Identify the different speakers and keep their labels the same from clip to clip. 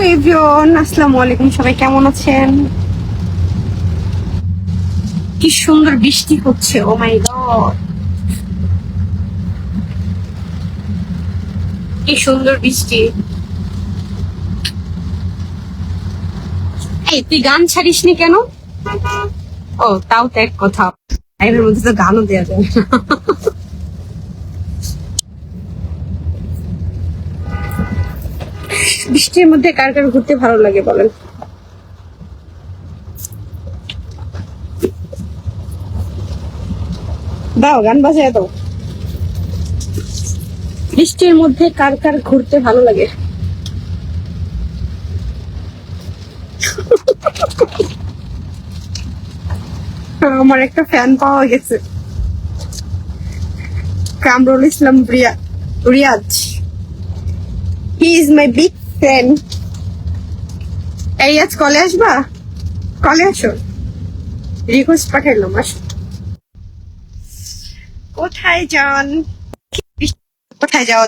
Speaker 1: Hello everyone, আসসালামু আলাইকুম। সবাই কেমন আছেন? কি সুন্দর বৃষ্টি হচ্ছে, ও মাই গড। কি সুন্দর বৃষ্টি। এই, তুই গান ছাড়িসনি কেন? ও, তাও তো এক কথা। লাইভের মধ্যে তো গানও দেওয়া যায় না। বৃষ্টির মধ্যে কার কার ঘুরতে ভালো লাগে বলেন? দাও, গান বাজায় দাও। বৃষ্টির মধ্যে কার কার ঘুরতে ভালো লাগে? আমার একটা ফ্যান পাওয়া গেছে। Kamrul Islam Ria Riaz. He is my big friend এই আজ কলে আসবা? কলে আসো। রিকোয়েস্ট পাঠাইলাম আসো কোথায় যান? কোথায় যাও?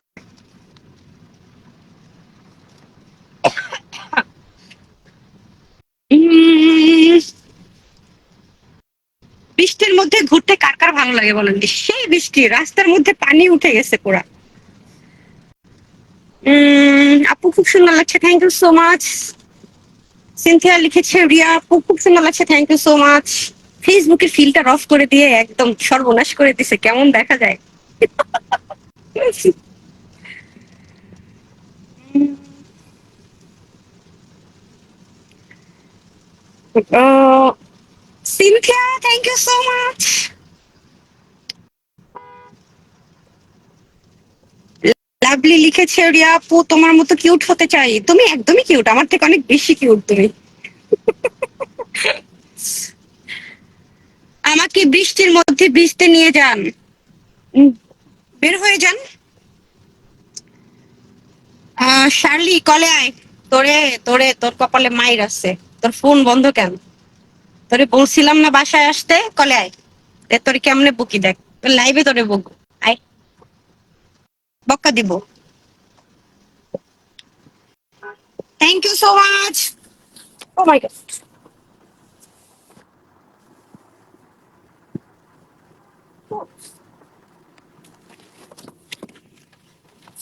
Speaker 1: বৃষ্টির মধ্যে ঘুরতে কার কার ভালো লাগে বলেন সেই বৃষ্টি রাস্তার মধ্যে পানি উঠে গেছে পুরা। উম, আপু খুব সুন্দর লাগছে thank you so much Sinthia লিখেছে, রিয়া আপু খুব সুন্দর লাগছে থ্যাংক ইউ সো মাচ ফেসবুকের ফিল্টার অফ করে দিয়ে একদম সর্বনাশ করে দিছে, কেমন দেখা যায়। Sinthia thank you so much লিখেছে রিয়া আপু, তোমার মতো কিউট হতে চাই। তুমি একদমই কিউট আমার থেকে অনেক বেশি কিউট তুমি। আমাকে বৃষ্টির মধ্যে ভিজতে নিয়ে যান। বের হয়ে যান। শার্লি, কলে আয়। তোরে তোরে, তোর কপালে মাইর আছে। তোর ফোন বন্ধ কেন? তোরে বলছিলাম না বাসায় আসতে, কলে আয়। তোর কেমনে বুকি দেখ। লাইভে তোরে বুক আয়। বক্কা দিব। Thank you so much oh my God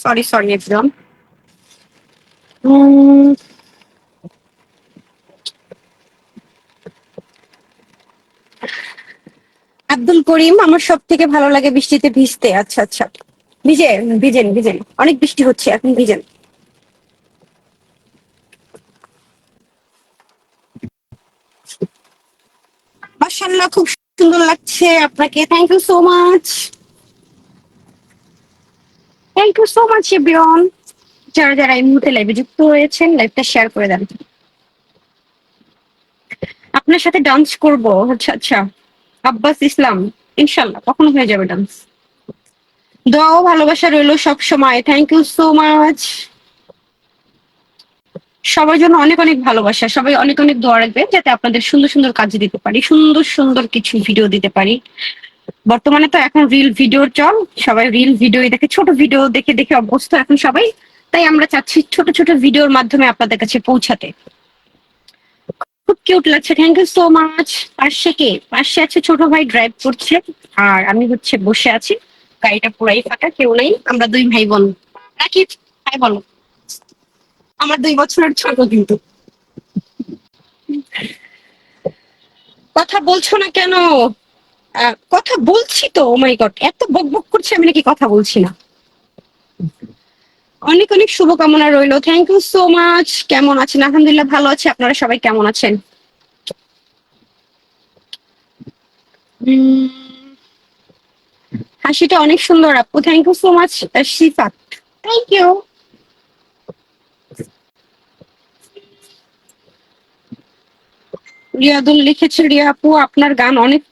Speaker 1: sorry sorry একদম আব্দুল করিম, আমার সব থেকে ভালো লাগে বৃষ্টিতে ভিজতে। আচ্ছা আচ্ছা। ভিজে ভিজেন ভিজেন। অনেক বৃষ্টি হচ্ছে, এখন ভিজেন। মাশাআল্লাহ, খুব সুন্দর লাগছে আপনাকে। Thank you so much thank you so much everyone যারা যারা এই মুহূর্তে লাইভে যুক্ত হয়েছেন লাইভটা শেয়ার করে দেন। আপনার সাথে ডান্স করব। আচ্ছা আচ্ছা। আব্বাস ইসলাম ইনশাল্লাহ কখনো হয়ে যাবে ডান্স দোয়াও ভালোবাসা রইল সব সময় থ্যাংক ইউ সো মাচ সবার জন্য অনেক অনেক ভালোবাসা, সবাই অনেক অনেক দোয়া রাখবেন যাতে আপনাদের সুন্দর সুন্দর কাজ দিতে পারি, সুন্দর সুন্দর কিছু ভিডিও দিতে পারি। বর্তমানে তো এখন রিল ভিডিওর চল, সবাই রিল ভিডিও দেখে, ছোট ভিডিও দেখে দেখে অভ্যস্ত এখন সবাই। তাই আমরা চাচ্ছি ছোট ছোট ভিডিওর মাধ্যমে আপনাদের কাছে পৌঁছাতে। খুব কিউট লাগছে থ্যাংক ইউ সো মাচ পাশে কে? পাশে আছে ছোট ভাই ড্রাইভ করছে, আর আমি হচ্ছে বসে আছি। গাড়িটা পুরাই ফাঁকা, কেউ নেই। আমরা দুই ভাই বোন। নাকি ভাই বলো। আমার দুই বছরের ছোট কিন্তু। কথা বলছো না কেন? কথা বলছি তো মাই গড এত বক বক করছে আমি নাকি কথা বলছি না। অনেক অনেক শুভকামনা রইল থ্যাংক ইউ সো মাচ কেমন আছেন? আলহামদুলিল্লাহ ভালো আছে, আপনারা সবাই কেমন আছেন? হাসিটা অনেক সুন্দর, আপু thank you so much Shifat thank you Riadul লিখেছে, রিয়া আপু, আপনার গান অনেক,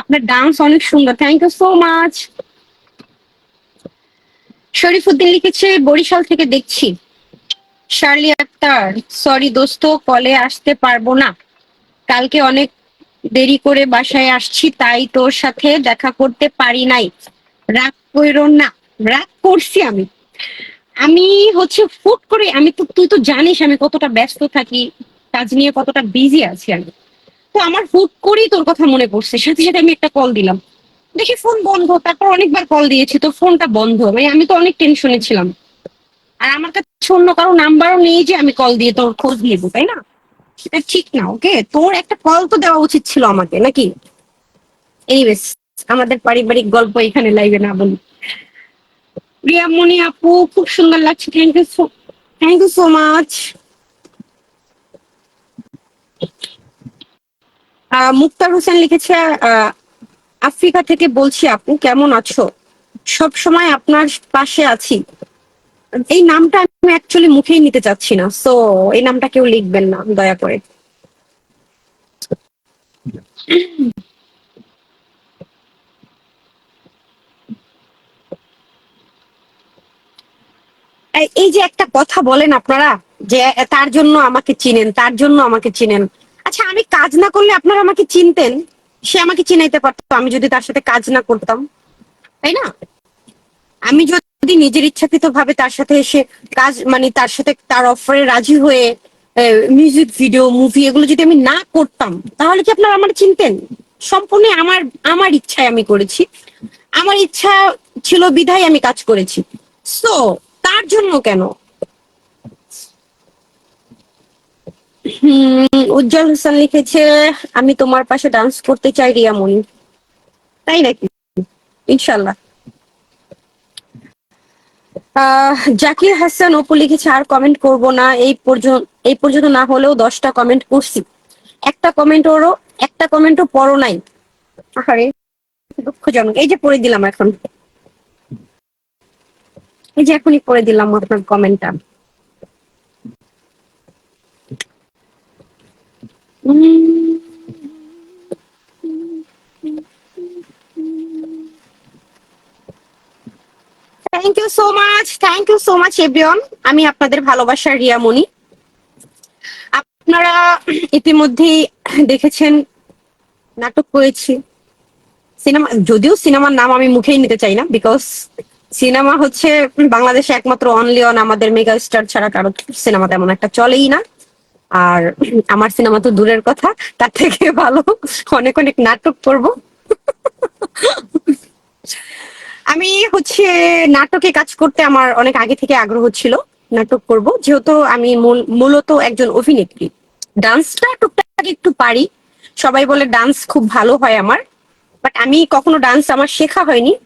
Speaker 1: আপনার ডান্স অনেক সুন্দর। Thank you so much Sharifuddin লিখেছে, বরিশাল থেকে দেখছি। শার্লি আক্তার সরি দোস্ত, কলে আসতে পারব না। কালকে অনেক দেরি করে বাসায় আসছি, তাই তোর সাথে দেখা করতে পারি নাই। রাগ কইরো না, রাগ করছি আমি। আমি হচ্ছে ফুট করে, আমি তো, তুই তো জানিস আমি কতটা ব্যস্ত থাকি। কাজ নিয়ে কতটা বিজি আছি আমি। তো আমার হুট করেই তোর কথা মনে পড়ছে, সাথে সাথে আমি একটা কল দিলাম। দেখি ফোন বন্ধ, তারপর অনেকবার কল দিয়েছি তো ফোনটা বন্ধ। মানে আমি তো অনেক টেনশনে ছিলাম। আর আমার কাছে অন্য কারও নাম্বারও নেই যে আমি কল দিয়ে তোর খোঁজ নিবো, তাই না? সেটা ঠিক না ওকে তোর একটা কল তো দেওয়া উচিত ছিল আমাকে, নাকি? এনিওয়েজ আমাদের পারিবারিক গল্প এখানে লাইভে না বলি। প্রিয়ামণি আপু, খুব সুন্দর লাগছে। Thank you thank you so much Muktar Hossain লিখেছে আফ্রিকা থেকে বলছি আপু, কেমন আছো? সব সময় আপনার পাশে আছি। এই নামটা আমি অ্যাকচুয়ালি মুখেই নিতে চাচ্ছি না সো এই নামটা কেউ লিখবেন না, দয়া করে। এই যে একটা কথা বলেন আপনারা, যে তার জন্য আমাকে চিনেন, তার জন্য আমাকে চিনেন। আচ্ছা আমি কাজ না করলে আপনারা আমাকে চিনতেন? সে আমাকে চিনাইতে পারতো, আমি যদি তার সাথে কাজ না করতাম। তাই না? আমি যদি নিজের ইচ্ছাকৃত ভাবে তার সাথে এসে কাজ মানে তার সাথে তার অফারে রাজি হয়ে মিউজিক ভিডিও মুভি এগুলো যদি আমি না করতাম, তাহলে কি আপনারা আমার চিনতেন? সম্পূর্ণ আমার আমার ইচ্ছায় আমি করেছি। আমার ইচ্ছা ছিল বিধায় আমি কাজ করেছি। সো তার জন্য কেন? উজ্জ্বল হোসেন লিখেছে, আমি তোমার পাশে ডান্স করতে চাই রিয়ামণি। তাই নাকি? ইনশাল্লাহ জাকির হাসান অপু লিখেছে, আর কমেন্ট করব না, এই পর্যন্ত এই পর্যন্ত না হলেও দশটা কমেন্ট করছি। একটা কমেন্ট ওরও, একটা কমেন্টও পড়ো নাই। দুঃখজনক। এই যে পড়ে দিলাম এখন। এই যে এখনই পড়ে দিলাম আপনার কমেন্টটা thank you so much thank you so much everyone আমি আপনাদের ভালোবাসার রিয়ামণি আপনারা ইতিমধ্যেই দেখেছেন নাটক করেছি। সিনেমা, যদিও সিনেমার নাম আমি মুখেই নিতে চাই না বিকজ সিনেমা হচ্ছে বাংলাদেশে একমাত্র অনলি অন আমাদের মেগা স্টার ছাড়া কারও সিনেমা তেমন একটা চলেই না। আর আমার সিনেমা তো দূরের কথা, তার থেকে ভালো অনেক অনেক নাটক করব। আমি হচ্ছে নাটকে কাজ করতে আমার অনেক আগে থেকে আগ্রহ ছিল নাটক করব, যেহেতু আমি মূল- মূলত একজন অভিনেত্রী। ডান্সটা টুকটাক একটু পারি, সবাই বলে ডান্স খুব ভালো হয় আমার বাট আমি কখনো ডান্স আমার শেখা হয়নি।